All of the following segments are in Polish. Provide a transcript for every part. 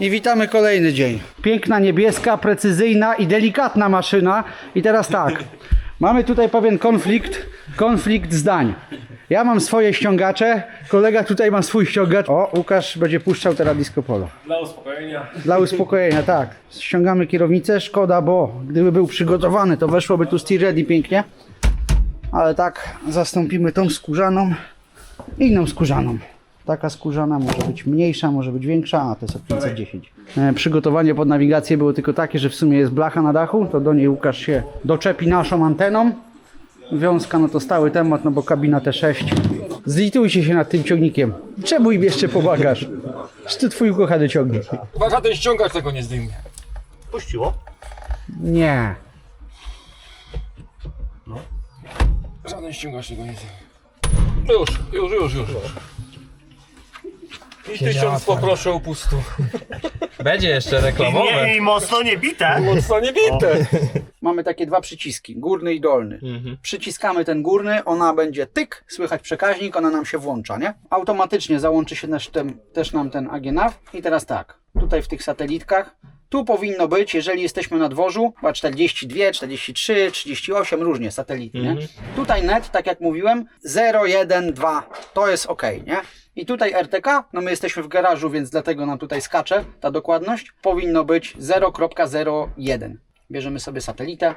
I witamy kolejny dzień. Piękna, niebieska, precyzyjna i delikatna maszyna. I teraz tak, mamy tutaj pewien konflikt, konflikt zdań. Ja mam swoje ściągacze, kolega tutaj ma swój ściągacz. O, Łukasz będzie puszczał teraz disco polo. Dla uspokojenia. Dla uspokojenia, tak. Ściągamy kierownicę, szkoda, bo gdyby był przygotowany, to weszłoby tu Steel Ready pięknie. Ale tak, zastąpimy tą skórzaną inną skórzaną. Taka skórzana może być mniejsza, może być większa, a to jest od 510. E, przygotowanie pod nawigację było tylko takie, że w sumie jest blacha na dachu, to do niej Łukasz się doczepi naszą anteną. Wiązka no to stały temat, no bo kabina T6. Zlitujcie się nad tym ciągnikiem. Czemu im jeszcze pomagasz? Czy to twój ukochany ciągnik? Uwaga, ten ściągacz tego nie zdejmie. Puściło? Nie. Żaden ściągacz tego nie zdejmie. Już, już, już, już. I tysiąc poproszę upustu. Będzie jeszcze reklamowe. Nie, i mocno nie bite. Mocno nie bite. Mamy takie dwa przyciski, górny i dolny. Mhm. Przyciskamy ten górny, ona będzie tyk, słychać przekaźnik, ona nam się włącza, nie? Automatycznie załączy się też, ten, też nam ten AGNAV. I teraz tak, tutaj w tych satelitkach, tu powinno być, jeżeli jesteśmy na dworzu, chyba 42, 43, 38, różnie satelity, nie? Tutaj net, tak jak mówiłem, 0, 1, 2, to jest ok, nie? I tutaj RTK, no my jesteśmy w garażu, więc dlatego nam tutaj skacze ta dokładność, powinno być 0.01. Bierzemy sobie satelitę.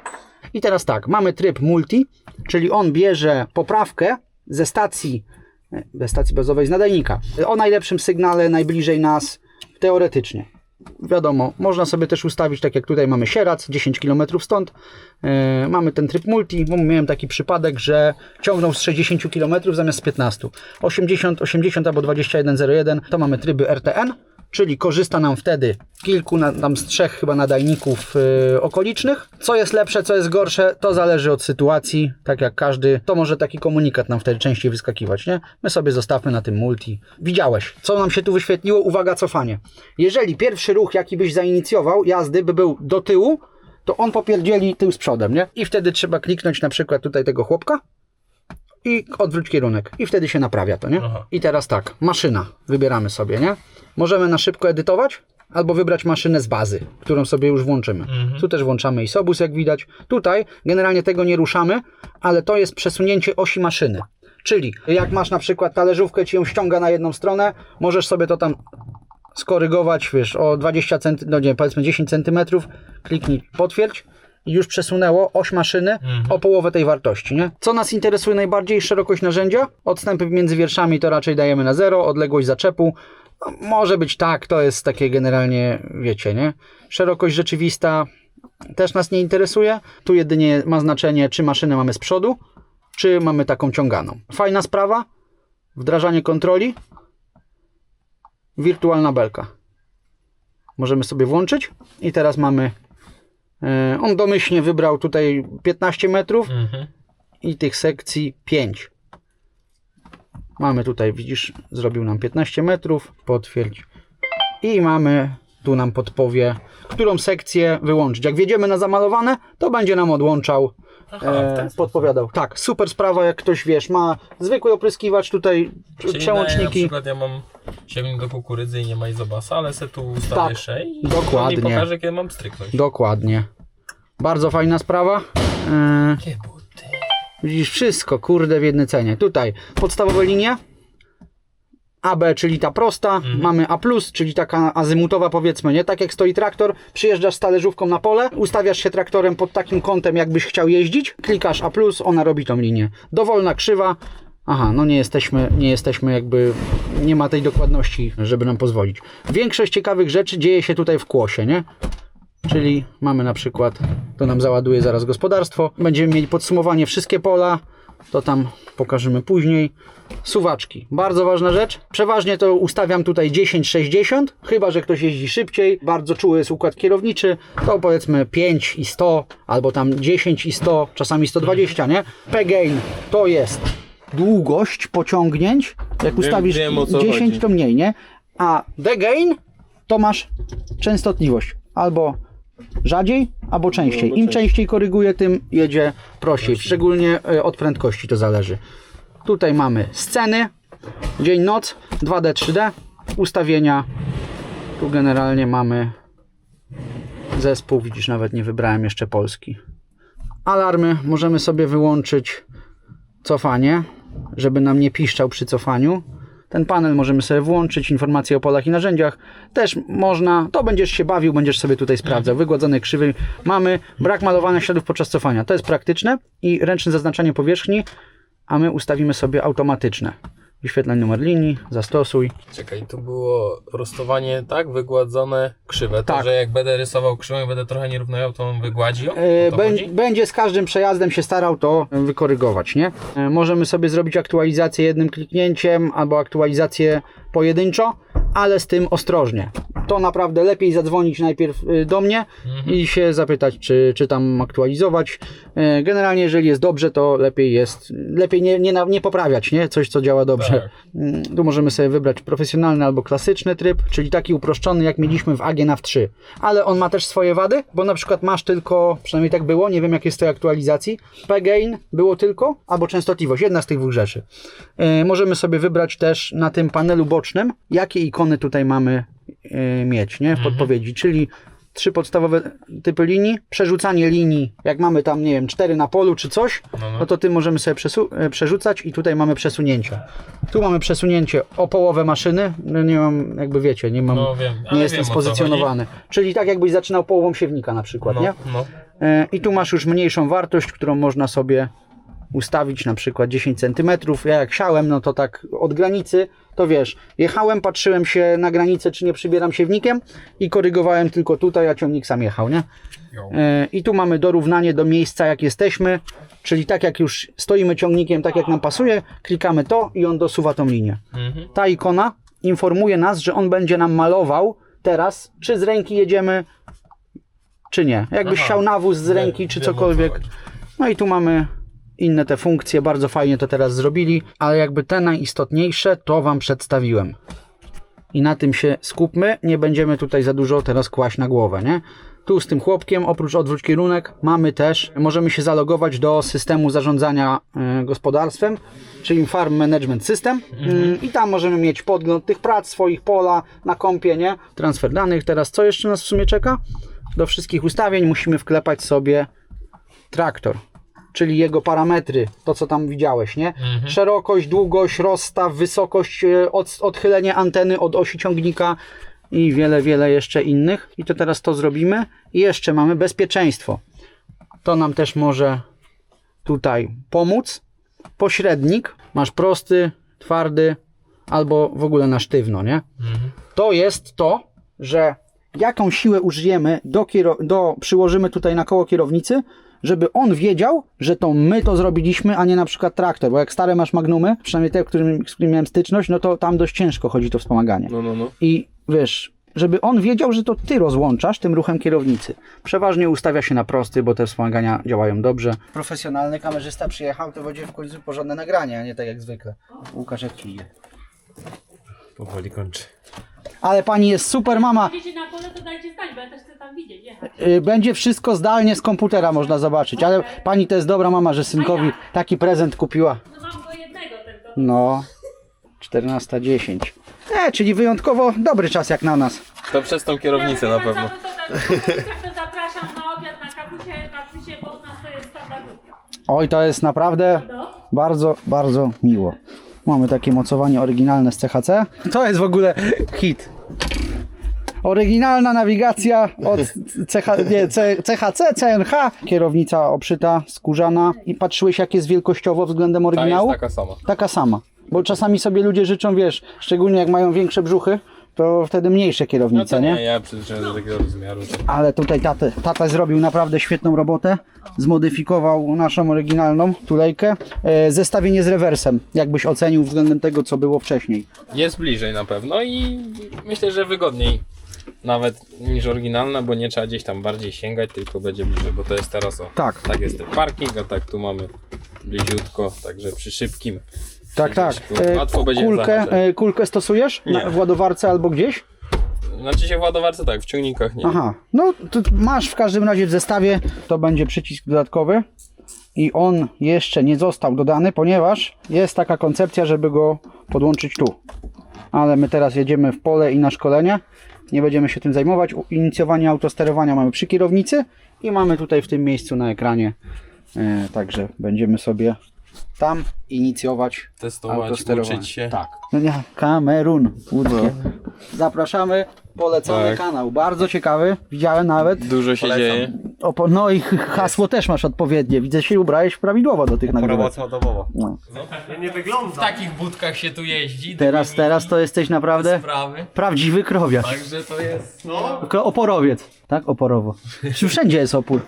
I teraz tak, mamy tryb multi, czyli on bierze poprawkę ze stacji, e, ze stacji bazowej z nadajnika. O najlepszym sygnale, najbliżej nas, teoretycznie. Wiadomo, można sobie też ustawić, tak jak tutaj mamy Sierac, 10 km stąd. E, mamy ten tryb multi, bo miałem taki przypadek, że ciągnął z 60 km zamiast z 15. 80, 80 albo 2101 to mamy tryby RTN, czyli korzysta nam wtedy kilku, tam z trzech chyba nadajników yy, okolicznych. Co jest lepsze, co jest gorsze, to zależy od sytuacji, tak jak każdy, to może taki komunikat nam wtedy częściej wyskakiwać, nie? My sobie zostawmy na tym multi. Widziałeś, co nam się tu wyświetliło? Uwaga, cofanie. Jeżeli pierwszy ruch, jaki byś zainicjował, jazdy, by był do tyłu, to on popierdzieli tył z przodem, nie? I wtedy trzeba kliknąć na przykład tutaj tego chłopka, i odwróć kierunek. I wtedy się naprawia to, nie? Aha. I teraz tak, maszyna. Wybieramy sobie, nie? Możemy na szybko edytować, albo wybrać maszynę z bazy, którą sobie już włączymy. Tu też włączamy isobus, jak widać. Tutaj generalnie tego nie ruszamy, ale to jest przesunięcie osi maszyny. Czyli jak masz na przykład talerzówkę, ci ją ściąga na jedną stronę, możesz sobie to tam skorygować, wiesz, o 20 cm, no nie, powiedzmy 10 cm, kliknij potwierdź już przesunęło oś maszyny o połowę tej wartości, nie? Co nas interesuje najbardziej? Szerokość narzędzia. Odstępy między wierszami to raczej dajemy na zero, odległość zaczepu. No, może być tak, to jest takie generalnie, wiecie, nie? Szerokość rzeczywista też nas nie interesuje. Tu jedynie ma znaczenie, czy maszynę mamy z przodu, czy mamy taką ciąganą. Fajna sprawa. Wdrażanie kontroli. Wirtualna belka. Możemy sobie włączyć i teraz mamy. E, On domyślnie wybrał tutaj 15 metrów Mhm. i tych sekcji 5. Mamy tutaj, widzisz, zrobił nam 15 metrów, potwierdź. I mamy, tu nam podpowie, którą sekcję wyłączyć. Jak wjedziemy na zamalowane, to będzie nam odłączał, Aha, e, podpowiadał. Tak, super sprawa, jak ktoś, wiesz, ma zwykły opryskiwacz, tutaj Czyli Na przełączniki. przykład ja siewnik do kukurydzy i nie ma izobasa, ale se tu ustawię Tak, sze i dokładnie. on mi pokaże, kiedy mam stryknąć. Dokładnie. Bardzo fajna sprawa. Buty. Widzisz wszystko, kurde, w jednej cenie. Tutaj podstawowe linie. AB, czyli ta prosta, mamy A, czyli taka azymutowa, powiedzmy, nie? Tak jak stoi traktor, przyjeżdżasz z talerzówką na pole, ustawiasz się traktorem pod takim kątem, jakbyś chciał jeździć, klikasz A, ona robi tą linię. Dowolna krzywa. Aha, no nie jesteśmy, nie jesteśmy jakby, nie ma tej dokładności, żeby nam pozwolić. Większość ciekawych rzeczy dzieje się tutaj w kłosie, nie? Czyli mamy na przykład, to nam załaduje zaraz gospodarstwo. Będziemy mieli podsumowanie wszystkie pola, to tam pokażemy później. Suwaczki, bardzo ważna rzecz. Przeważnie to ustawiam tutaj 10-60, chyba że ktoś jeździ szybciej. Bardzo czuły jest układ kierowniczy, to powiedzmy 5 i 100, albo tam 10 i 100, czasami 120, nie? P-gain to jest długość pociągnięć. Jak ustawisz wiem, o co 10, chodzi. to mniej, nie? A D-gain to masz częstotliwość. Albo rzadziej, albo częściej. Im częściej koryguje, tym jedzie prościej. Szczególnie e, od prędkości to zależy. Tutaj mamy sceny, dzień, noc, 2D, 3D, ustawienia. Tu generalnie mamy zespół, widzisz, nawet nie wybrałem jeszcze Polski. Alarmy możemy sobie wyłączyć cofanie, żeby nam nie piszczał przy cofaniu. Ten panel możemy sobie włączyć, informacje o polach i narzędziach. Też można, to będziesz się bawił, będziesz sobie tutaj sprawdzał. Wygładzone krzywy mamy, brak malowania śladów podczas cofania. To jest praktyczne i ręczne zaznaczanie powierzchni, a my ustawimy sobie automatyczne. Wyświetlaj numer linii, zastosuj. Czekaj, tu było prostowanie tak, wygładzone krzywe. To, Tak. że jak będę rysował krzywą będę trochę nierówno to on wygładzi ją? E, to bę- będzie z każdym przejazdem się starał to wykorygować, nie? E, możemy sobie zrobić aktualizację jednym kliknięciem albo aktualizację pojedynczo, ale z tym ostrożnie. To naprawdę lepiej zadzwonić najpierw y, do mnie i się zapytać, czy, czy tam aktualizować. E, Generalnie, jeżeli jest dobrze, to lepiej jest, lepiej nie, nie, nie poprawiać, nie? Coś, co działa dobrze. Tak. Mm, Tu możemy sobie wybrać profesjonalny albo klasyczny tryb, czyli taki uproszczony, jak mieliśmy w AGNAV 3. Ale on ma też swoje wady, bo na przykład masz tylko, przynajmniej tak było, nie wiem jak jest w tej aktualizacji, PGain było tylko, albo częstotliwość, jedna z tych dwóch rzeczy. E, możemy sobie wybrać też na tym panelu bocznym, jakie ikony tutaj mamy e, mieć, nie, w podpowiedzi, czyli trzy podstawowe typy linii, przerzucanie linii, jak mamy tam, nie wiem, cztery na polu czy coś, no to tym możemy sobie e, przerzucać i tutaj mamy przesunięcia. Tu mamy przesunięcie o połowę maszyny, no nie mam, jakby wiecie, nie mam, No wiem, nie jestem wiem, spozycjonowany. Czyli tak jakbyś zaczynał połową siewnika na przykład, nie? No, no. E, I tu masz już mniejszą wartość, którą można sobie ustawić, na przykład 10 cm. Ja jak siałem, no to tak od granicy, to wiesz, jechałem, patrzyłem się na granicę, czy nie przybieram siewnikiem i korygowałem tylko tutaj, a ciągnik sam jechał, nie? E, I tu mamy dorównanie do miejsca, jak jesteśmy, czyli tak jak już stoimy ciągnikiem, tak jak nam pasuje, klikamy to i on dosuwa tą linię. Mhm. Ta ikona informuje nas, że on będzie nam malował teraz, czy z ręki jedziemy, czy nie. Jakbyś Aha. chciał nawóz z ręki, czy wiem, cokolwiek. No i tu mamy inne te funkcje, bardzo fajnie to teraz zrobili, ale jakby te najistotniejsze to Wam przedstawiłem. I na tym się skupmy, nie będziemy tutaj za dużo teraz kłaść na głowę, nie? Tu z tym chłopkiem, oprócz odwróć kierunek, mamy też, możemy się zalogować do systemu zarządzania e, gospodarstwem, czyli Farm Management System Mm, i tam możemy mieć podgląd tych prac, swoich pola na kompie, nie? Transfer danych, teraz co jeszcze nas w sumie czeka? Do wszystkich ustawień musimy wklepać sobie traktor, czyli jego parametry, to co tam widziałeś, nie? Szerokość, długość, rozstaw, wysokość, e, od, odchylenie anteny od osi ciągnika i wiele, wiele jeszcze innych. I to teraz to zrobimy. I jeszcze mamy bezpieczeństwo. To nam też może tutaj pomóc. Pośrednik, masz prosty, twardy albo w ogóle na sztywno, nie? To jest to, że jaką siłę użyjemy, do, kiero- do przyłożymy tutaj na koło kierownicy, żeby on wiedział, że to my to zrobiliśmy, a nie na przykład traktor, bo jak stare masz magnumy, przynajmniej te, którym, z którymi miałem styczność, no to tam dość ciężko chodzi to wspomaganie. No, no, no. I wiesz, żeby on wiedział, że to ty rozłączasz tym ruchem kierownicy. Przeważnie ustawia się na prosty, bo te wspomagania działają dobrze. Profesjonalny kamerzysta przyjechał, to będzie w końcu porządne nagranie, a nie tak jak zwykle. Łukasz jak ci idzie. Powoli kończy. Ale pani jest super mama. Jedziecie na pole, to dajcie znać, bo ja też chcę tam widzieć, jechać. Y, Będzie wszystko zdalnie z komputera można zobaczyć, ale pani to jest dobra mama, że synkowi taki prezent kupiła. No mam go jednego tylko. No, 14.10. E, czyli wyjątkowo dobry czas jak na nas. To przez tą kierownicę na pewno. To, to, to zapraszam na obiad na kapusie, patrzycie, bo u nas to jest standardówka. Oj, to jest naprawdę No. bardzo, bardzo miło. Mamy takie mocowanie oryginalne z CHC. To jest w ogóle hit. Oryginalna nawigacja od CH, nie, C, CHC, CNH. Kierownica obszyta, skórzana. I patrzyłeś jak jest wielkościowo względem Ta oryginału? jest taka sama. Taka sama. Bo czasami sobie ludzie życzą, wiesz, szczególnie jak mają większe brzuchy, to wtedy mniejsze No kierownice, to nie? nie, ja przyzwyczaiłem do takiego rozmiaru. Ale tutaj tata, tata zrobił naprawdę świetną robotę. Zmodyfikował naszą oryginalną tulejkę. E, zestawienie z rewersem, jakbyś ocenił względem tego, co było wcześniej. Jest bliżej na pewno i myślę, że wygodniej nawet niż oryginalna, bo nie trzeba gdzieś tam bardziej sięgać, tylko będzie bliżej, bo to jest teraz o. Tak. Tak jest ten parking, a tak tu mamy bliziutko, także przy szybkim. Tak, tak. E, Łatwo będzie kulkę, zahaczyć. e, kulkę stosujesz na, Nie. w ładowarce albo gdzieś? Znaczy się w ładowarce tak, w ciągnikach nie. Aha, no to masz w każdym razie w zestawie, to będzie przycisk dodatkowy i on jeszcze nie został dodany, ponieważ jest taka koncepcja, żeby go podłączyć tu. Ale my teraz jedziemy w pole i na szkolenie, nie będziemy się tym zajmować. U- Inicjowanie autosterowania mamy przy kierownicy i mamy tutaj w tym miejscu na ekranie. E, także będziemy sobie tam inicjować Testować, uczyć się. Tak. No nie, Kamerun łódzkie. Zapraszamy, polecamy Tak. kanał. Bardzo ciekawy, widziałem nawet. Dużo się dzieje. Opo- no i hasło też masz odpowiednie. Widzę, się ubrałeś prawidłowo do tych nagród. całodobowo. No. Nie wygląda. W takich budkach się tu jeździ. Teraz, teraz to jesteś naprawdę Sprawy. prawdziwy krowiarz. Także to jest. No. Kro- Oporowiec, tak? Oporowo. Czy Wszędzie jest opór.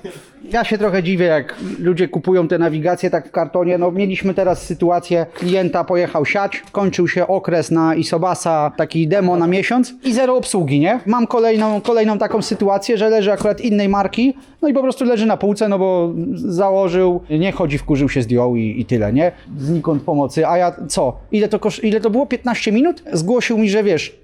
Ja się trochę dziwię, jak ludzie kupują te nawigacje tak w kartonie. No mieliśmy teraz sytuację, klienta pojechał siać, kończył się okres na Isobasa, taki demo na miesiąc i zero obsługi, nie? Mam kolejną, kolejną taką sytuację, że leży akurat innej marki, no i po prostu leży na półce, no bo założył, nie chodzi, wkurzył się, zdjął i, i tyle, nie? Znikąd pomocy, a ja co? Ile to, kosz- ile to było? 15 minut? Zgłosił mi, że wiesz,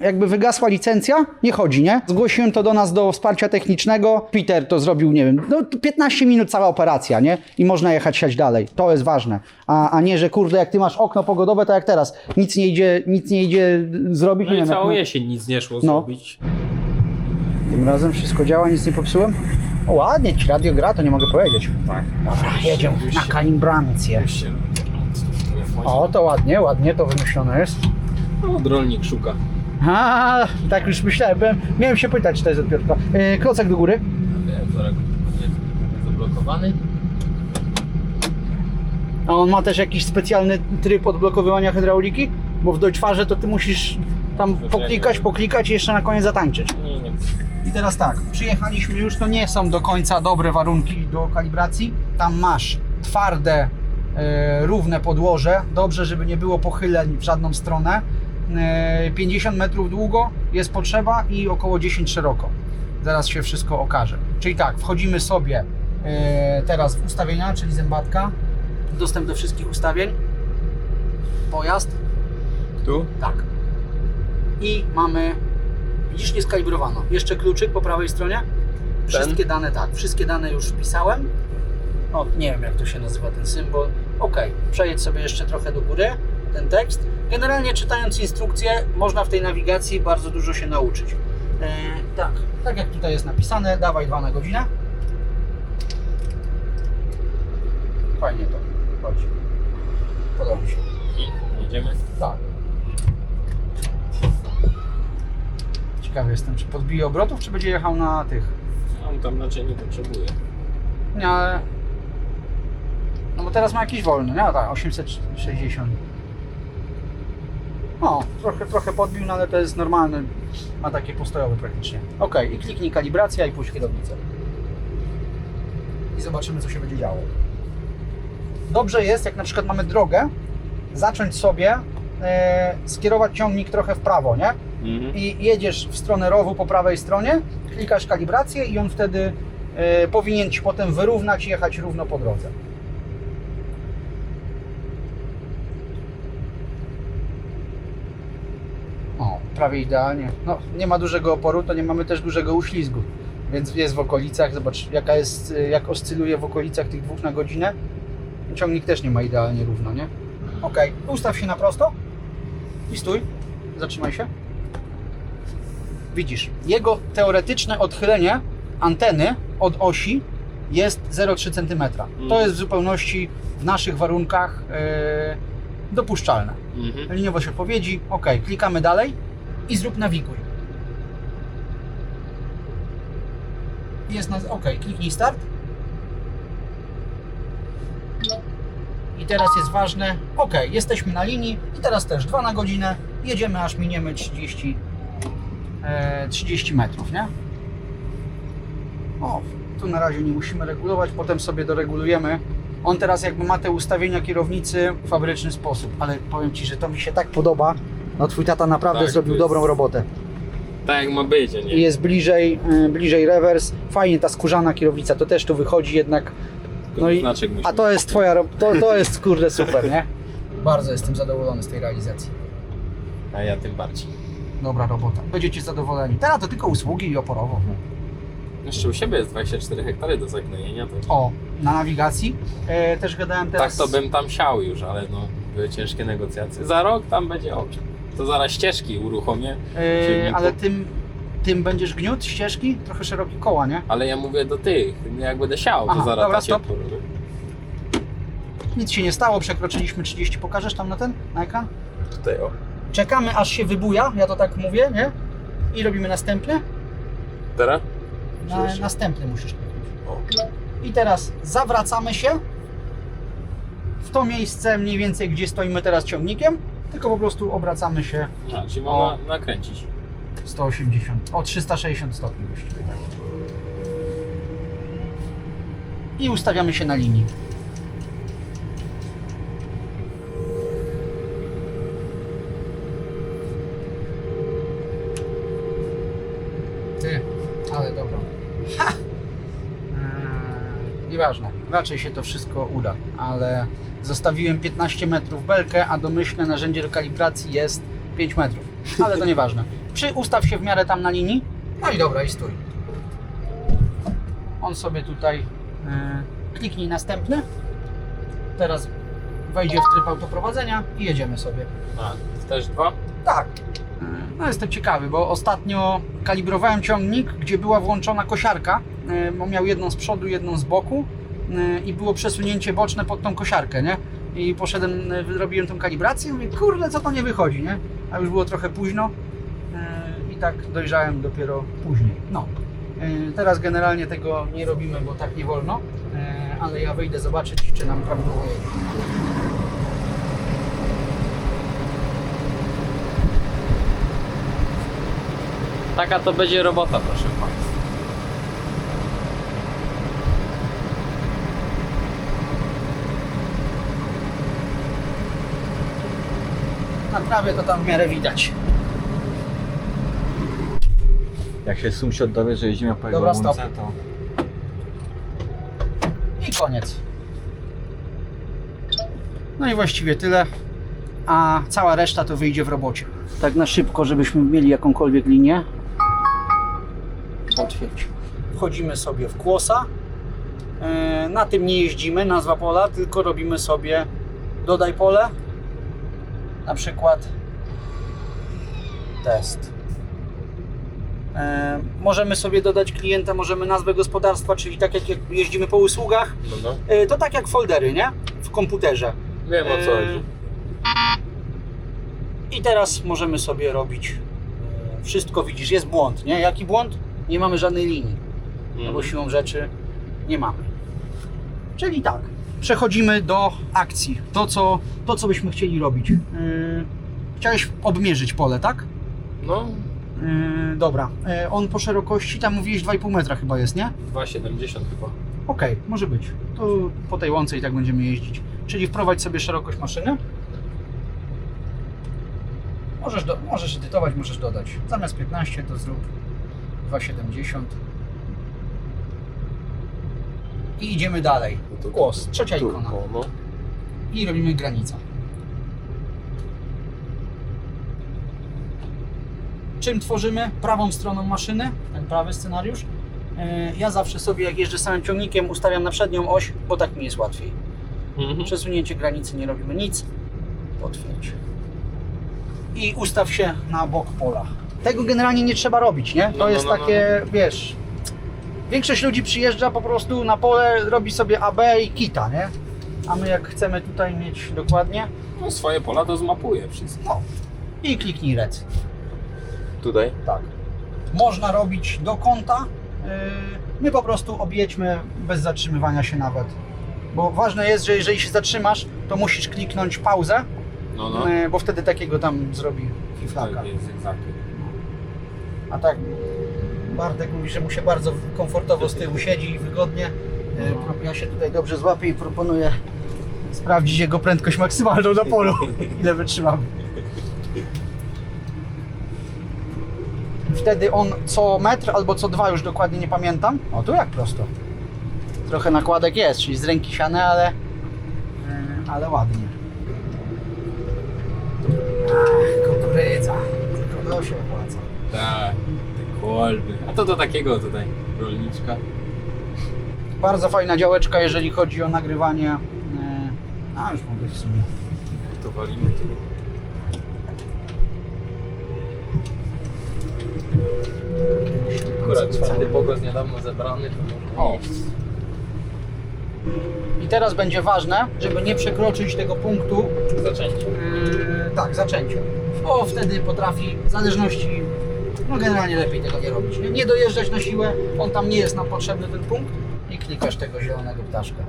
jakby wygasła licencja, nie chodzi, nie? Zgłosiłem to do nas do wsparcia technicznego. Peter to zrobił, nie wiem, no 15 minut cała operacja, nie? I można jechać siać dalej. To jest ważne. A, a nie, że kurde, jak ty masz okno pogodowe, to jak teraz. Nic nie idzie, nic nie idzie zrobić. No nie i wiem, jak- całą jesień nic nie szło No. zrobić. Tym razem wszystko działa, nic nie popsułem. O, ładnie ci radio gra, to nie mogę powiedzieć. Tak. Dobra, jedziemy na kalibrancję. O, to ładnie, ładnie to wymyślone jest. No, rolnik szuka. A, tak już myślałem. byłem- Miałem się pytać, czy to jest od Piotrka. Yy, klocek do góry. Wiem, zaraz jest zablokowany. A on ma też jakiś specjalny tryb odblokowywania hydrauliki? Bo w Deutschfarze to ty musisz tam poklikać, poklikać i jeszcze na koniec zatańczyć. Nie, nie. I teraz tak, przyjechaliśmy już, to nie są do końca dobre warunki do kalibracji. Tam masz twarde, e, równe podłoże, dobrze, żeby nie było pochyleń w żadną stronę. E, 50 metrów długo jest potrzeba i około 10 szeroko. Zaraz się wszystko okaże. Czyli tak, wchodzimy sobie e, teraz w ustawienia, czyli zębatka, dostęp do wszystkich ustawień, pojazd, Tu? tak. I mamy, widzisz, nieskalibrowano. Jeszcze kluczyk po prawej stronie. Wszystkie dane, tak, wszystkie dane już wpisałem. No, nie wiem jak to się nazywa ten symbol. Ok, przejedź sobie jeszcze trochę do góry ten tekst. Generalnie czytając instrukcję, można w tej nawigacji bardzo dużo się nauczyć. E, tak, tak jak tutaj jest napisane, dawaj dwa na godzinę. Fajnie to chodzi. Podoba mi się. I jedziemy. Tak. Ciekawy jestem, czy podbije obrotów, czy będzie jechał na tych. On tam raczej nie potrzebuje. Nie, ale... No bo teraz ma jakiś wolny, nie? Tak, 860. O, trochę, trochę podbił, no ale to jest normalny. Ma takie postojowe praktycznie. Ok, i kliknij kalibracja i puść kierownicę. I zobaczymy, co się będzie działo. Dobrze jest, jak na przykład mamy drogę, zacząć sobie e, skierować ciągnik trochę w prawo, nie? Mhm. i jedziesz w stronę rowu po prawej stronie, klikasz kalibrację i on wtedy e, powinien Ci potem wyrównać i jechać równo po drodze. O, prawie idealnie. No, nie ma dużego oporu, to nie mamy też dużego uślizgu, więc jest w okolicach, zobacz jaka jest, e, jak oscyluje w okolicach tych dwóch na godzinę. Ciągnik też nie ma idealnie równo, nie? Ok, ustaw się na prosto i stój, zatrzymaj się widzisz, jego teoretyczne odchylenie anteny od osi jest 0,3 cm. To jest w zupełności w naszych warunkach e, dopuszczalne. Mhm. Liniowość odpowiedzi, ok, klikamy dalej i zrób nawiguj. Jest na, ok, kliknij start. I teraz jest ważne, ok, jesteśmy na linii i teraz też 2 na godzinę, jedziemy aż miniemy 30 e, 30 metrów, nie? O, tu na razie nie musimy regulować, potem sobie doregulujemy. On teraz jakby ma te ustawienia kierownicy w fabryczny sposób, ale powiem Ci, że to mi się tak podoba. No twój tata naprawdę Tak, zrobił to jest- dobrą robotę. Tak jak ma być, a I nie. jest bliżej, y, bliżej rewers. Fajnie ta skórzana kierownica, to też tu wychodzi jednak. No i, Znaczek musi a to jest twoja, ro- to, to jest kurde super, nie? Bardzo jestem zadowolony z tej realizacji. A ja tym bardziej. Dobra robota. Będziecie zadowoleni. Teraz to tylko usługi i oporowo. Jeszcze u siebie jest 24 hektary do zagnojenia. To... O, na nawigacji. E, też gadałem Tak teraz. to bym tam siał już, ale no, były ciężkie negocjacje. Za rok tam będzie ok. To zaraz ścieżki uruchomię. Silniku. ale tym tym będziesz gniótł ścieżki? Trochę szerokie koła, nie? Ale ja mówię do tych, jak będę siał, to Aha, zaraz dobra, ta. Nic się nie stało, przekroczyliśmy 30. Pokażesz tam na ten, na ekran? Tutaj o. Czekamy aż się wybuja, ja to tak mówię, nie? I robimy następny. Teraz? Na, następny musisz. O. I teraz zawracamy się w to miejsce mniej więcej, gdzie stoimy teraz ciągnikiem, tylko po prostu obracamy się A, czyli O. można nakręcić. 180, o 360 stopni właściwie. tak. I ustawiamy się na linii. Ty, ale dobra. Ha! Eee, nieważne, raczej się to wszystko uda, ale zostawiłem 15 metrów belkę, a domyślne narzędzie do kalibracji jest 5 metrów. Ale to nieważne. Przy ustaw się w miarę tam na linii. No i dobra, i stój. On sobie tutaj e, kliknij następny. Teraz wejdzie w tryb autoprowadzenia i jedziemy sobie. A, też dwa? Tak. No jestem ciekawy, bo ostatnio kalibrowałem ciągnik, gdzie była włączona kosiarka. Bo miał jedną z przodu, jedną z boku i było przesunięcie boczne pod tą kosiarkę, nie? I poszedłem, e, robiłem tą kalibrację i mówię, kurde, co to nie wychodzi, nie? A już było trochę późno e, i tak dojrzałem dopiero później. No. Teraz generalnie tego nie robimy, bo tak nie wolno, ale ja wyjdę zobaczyć, czy nam prawidłowo. Taka to będzie robota, proszę Państwa. Na trawie to tam w miarę widać. Jak się sąsiad dowie, że jeździmy po Dobra, stop. łące, to... I koniec. No i właściwie tyle. A cała reszta to wyjdzie w robocie. Tak na szybko, żebyśmy mieli jakąkolwiek linię. Potwierdź. Wchodzimy sobie w kłosa. E, Na tym nie jeździmy, nazwa pola, tylko robimy sobie dodaj pole. Na przykład test. E, Możemy sobie dodać klienta, możemy nazwę gospodarstwa, czyli tak jak jeździmy po usługach, No, no. e, to tak jak foldery, nie? W komputerze. Wiem o co E, chodzi. I teraz możemy sobie robić wszystko, widzisz, jest błąd, nie? Jaki błąd? Nie mamy żadnej linii, no bo Mhm. siłą rzeczy nie mamy. Czyli tak, przechodzimy do akcji, to co, to, co byśmy chcieli robić. Yy, chciałeś obmierzyć pole, tak? No, Yy, dobra, yy, on po szerokości, tam mówiłeś 2,5 metra chyba jest, nie? 2,70 chyba. Okej, może być. To po tej łące i tak będziemy jeździć. Czyli wprowadź sobie szerokość maszyny. Możesz, do, możesz edytować, możesz dodać. Zamiast 15 to zrób 2,70. I idziemy dalej. No Głos, trzecia Tu, ikona. o, no. I robimy granicę. Czym tworzymy? Prawą stroną maszyny, ten prawy scenariusz. Yy, Ja zawsze sobie, jak jeżdżę samym ciągnikiem, ustawiam na przednią oś, bo tak mi jest łatwiej. Mhm. Przesunięcie granicy nie robimy nic. Potwierdź. I ustaw się na bok pola. Tego generalnie nie trzeba robić, nie? To No, no, jest no, no. takie, wiesz. Większość ludzi przyjeżdża po prostu na pole, robi sobie AB i kita, nie? A my jak chcemy tutaj mieć dokładnie, No swoje pola to zmapuje wszystko. no i kliknij rec. Tutaj? Tak. Można robić do kąta. Yy, My po prostu objedźmy bez zatrzymywania się nawet. Bo ważne jest, że jeżeli się zatrzymasz, to musisz kliknąć pauzę, No, no. yy, bo wtedy takiego tam zrobi fiflaka. Tak jest. A tak Bartek mówi, że mu się bardzo komfortowo z tyłu siedzi i wygodnie. Pro- Ja się tutaj dobrze złapię i proponuję sprawdzić jego prędkość maksymalną na polu. Ile wytrzymamy. Wtedy on co metr albo co dwa, już dokładnie nie pamiętam. O, tu jak prosto. Trochę nakładek jest, czyli z ręki siane, ale, yy, ale ładnie. Ach, kukurydza. Tylko się opłaca. Tak, A to do takiego tutaj rolniczka. Bardzo fajna działeczka, jeżeli chodzi o nagrywanie. yy, A, już mogę w sumie. To walimy tu. Akurat czwarty pokos niedawno zebrany, to O. I teraz będzie ważne, żeby nie przekroczyć tego punktu Zaczęcie. Yy, tak, zaczęcie. Bo wtedy potrafi, w zależności, no generalnie lepiej tego nie robić. Nie, nie dojeżdżać na siłę, on tam nie jest nam potrzebny ten punkt i klikasz tego zielonego ptaszka.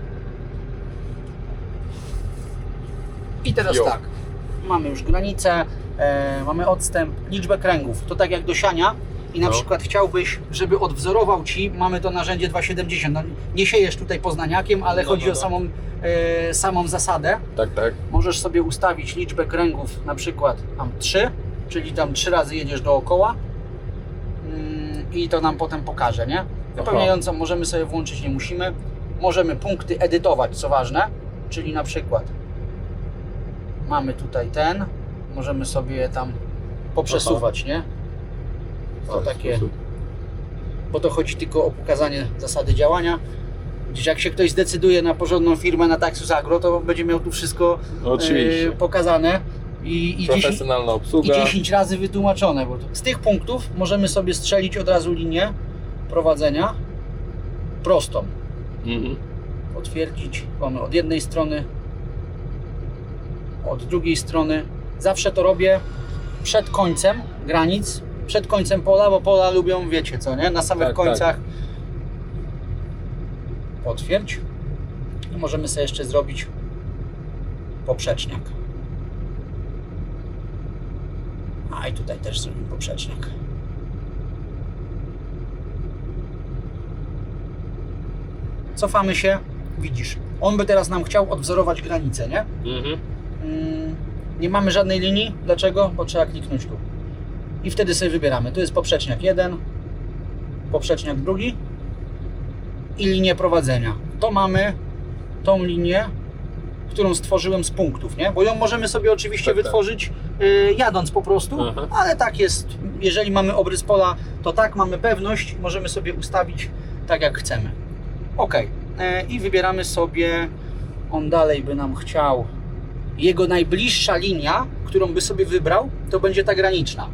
I teraz Jo. tak, mamy już granicę, e, mamy odstęp, liczbę kręgów. To tak jak do siania i na No. przykład chciałbyś, żeby odwzorował Ci, mamy to narzędzie 270. No, nie siejesz tutaj poznaniakiem, ale No, chodzi no, o no. samą, e, samą zasadę Tak, tak. możesz sobie ustawić liczbę kręgów, na przykład tam 3, czyli tam 3 razy jedziesz dookoła i to nam potem pokaże, nie? Wypełniającą możemy sobie włączyć, nie musimy. Możemy punkty edytować, co ważne, czyli na przykład mamy tutaj ten, możemy sobie tam poprzesuwać, nie? To takie, bo to chodzi tylko o pokazanie zasady działania. Gdzieś jak się ktoś zdecyduje na porządną firmę, na Taxus Agro, to będzie miał tu wszystko Oczywiście. e, pokazane i, i, 10, Profesjonalna i obsługa. 10 razy wytłumaczone. Bo to, z tych punktów możemy sobie strzelić od razu linię prowadzenia prostą. Mhm. Potwierdzić. Mamy od jednej strony, od drugiej strony. Zawsze to robię przed końcem granic, przed końcem pola, bo pola lubią, wiecie co, nie? Na samych Tak, końcach. Potwierdź. I możemy sobie jeszcze zrobić poprzeczniak. A i tutaj też zrobimy poprzeczniak. Cofamy się, widzisz. On by teraz nam chciał odwzorować granicę, nie? Mhm. Mm, nie mamy żadnej linii. Dlaczego? Bo trzeba kliknąć tu. I wtedy sobie wybieramy. Tu jest poprzeczniak jeden, poprzeczniak drugi i linię prowadzenia. To mamy tą linię, którą stworzyłem z punktów, nie? Bo ją możemy sobie oczywiście Tak, tak. wytworzyć y, jadąc po prostu, Aha. ale tak jest. Jeżeli mamy obrys pola, to tak, mamy pewność, możemy sobie ustawić tak jak chcemy. Ok. E, I wybieramy sobie, on dalej by nam chciał, jego najbliższa linia, którą by sobie wybrał, to będzie ta graniczna.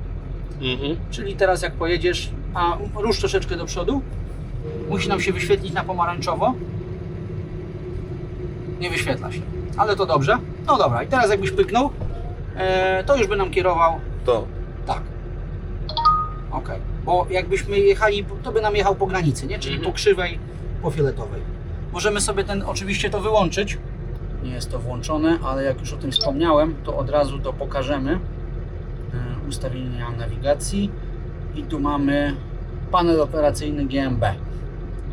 Mhm. Czyli teraz jak pojedziesz, a rusz troszeczkę do przodu, musi nam się wyświetlić na pomarańczowo. Nie wyświetla się, ale to dobrze. No dobra, i teraz jakbyś pyknął, e, to już by nam kierował To. tak. Ok. Bo jakbyśmy jechali, to by nam jechał po granicy, nie? Czyli Mhm. po krzywej, po fioletowej. Możemy sobie ten oczywiście to wyłączyć. Nie jest to włączone, ale jak już o tym wspomniałem, to od razu to pokażemy. E, Ustawienia nawigacji i tu mamy panel operacyjny GMB.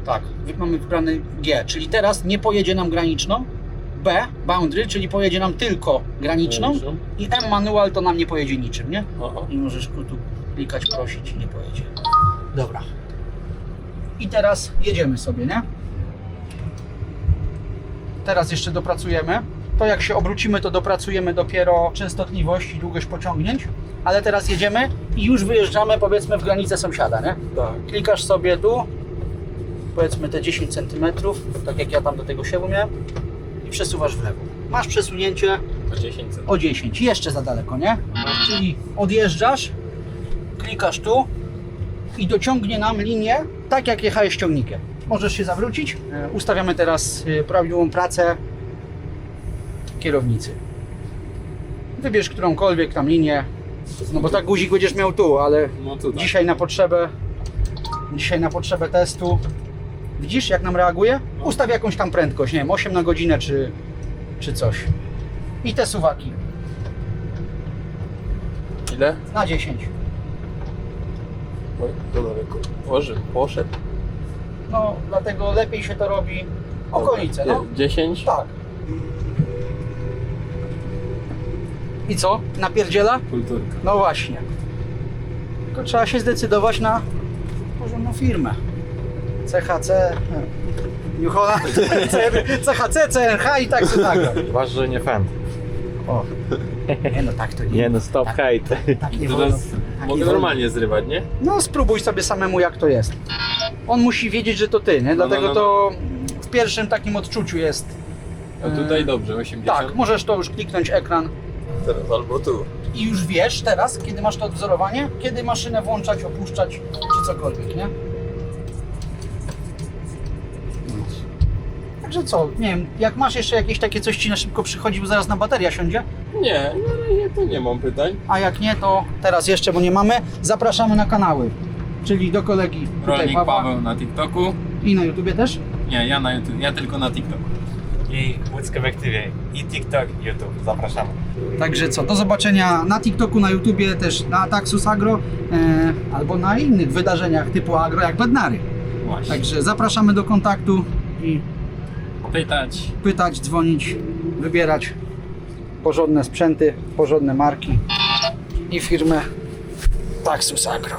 Tak, wy- mamy wybrany G, czyli teraz nie pojedzie nam graniczną. B, boundary, czyli pojedzie nam tylko graniczną. Graniczną. I M manual to nam nie pojedzie niczym, nie? Aha. I możesz tu klikać, prosić i nie pojedzie. Dobra. I teraz jedziemy sobie, nie? Teraz jeszcze dopracujemy. To jak się obrócimy, to dopracujemy dopiero częstotliwość i długość pociągnięć. Ale teraz jedziemy i już wyjeżdżamy powiedzmy w granicę sąsiada, nie? Tak. Klikasz sobie tu, powiedzmy te 10 cm, tak jak ja tam do tego siewu miałem przesuwasz w lewo. Masz przesunięcie To 10 cm. o 10, jeszcze za daleko, nie? Czyli odjeżdżasz, klikasz tu i dociągnie nam linię tak jak jechałeś ciągnikiem. Możesz się zawrócić. E, Ustawiamy teraz e, prawidłową pracę kierownicy. Wybierz którąkolwiek tam linię, no bo tak guzik będziesz miał tu, ale No tak. dzisiaj na potrzebę dzisiaj na potrzebę testu widzisz jak nam reaguje? Ustaw jakąś tam prędkość, nie wiem, 8 na godzinę czy, czy coś. I te suwaki Ile? na 10. Oj, to daleko. Poszedł. Poszedł. No, dlatego lepiej się to robi okolice, no. Nie, 10? Tak. I co? Napierdziela? Kulturka. No właśnie. Tylko trzeba się zdecydować na porządną firmę. CHC, e, New Holland, CHC, CNH i tak sobie nagle. Waż, że nie fan. O. Nie no, tak to nie. Nie no, stop hate. Tak nie wolno. Teraz Tak mogę wolno. normalnie zrywać, nie? No spróbuj sobie samemu jak to jest. On musi wiedzieć, że to ty, nie? Dlatego no, no. to w pierwszym takim odczuciu jest. A tutaj dobrze, 80. Tak, możesz to już kliknąć ekran. Teraz albo tu. i już wiesz teraz, kiedy masz to odwzorowanie, kiedy maszynę włączać, opuszczać, czy cokolwiek, nie? Także co, nie wiem, jak masz jeszcze jakieś takie coś ci na szybko przychodzi, bo zaraz na bateria siądzie, Nie, na razie to nie mam pytań. a jak nie, to teraz jeszcze, bo nie mamy, zapraszamy na kanały. Czyli do kolegi tutaj Rolnik Pawła Paweł na TikToku. i na YouTubie też. Nie, ja na YouTube, ja tylko na TikToku. I Łódzkie w aktywie. I TikTok, YouTube. Zapraszamy. Także co, do zobaczenia na TikToku, na YouTubie, też na Taxus Agro e, albo na innych wydarzeniach typu agro jak Bednary. Właśnie. Także zapraszamy do kontaktu i Pytać. pytać, dzwonić, wybierać porządne sprzęty, porządne marki i firmę Taxus Agro.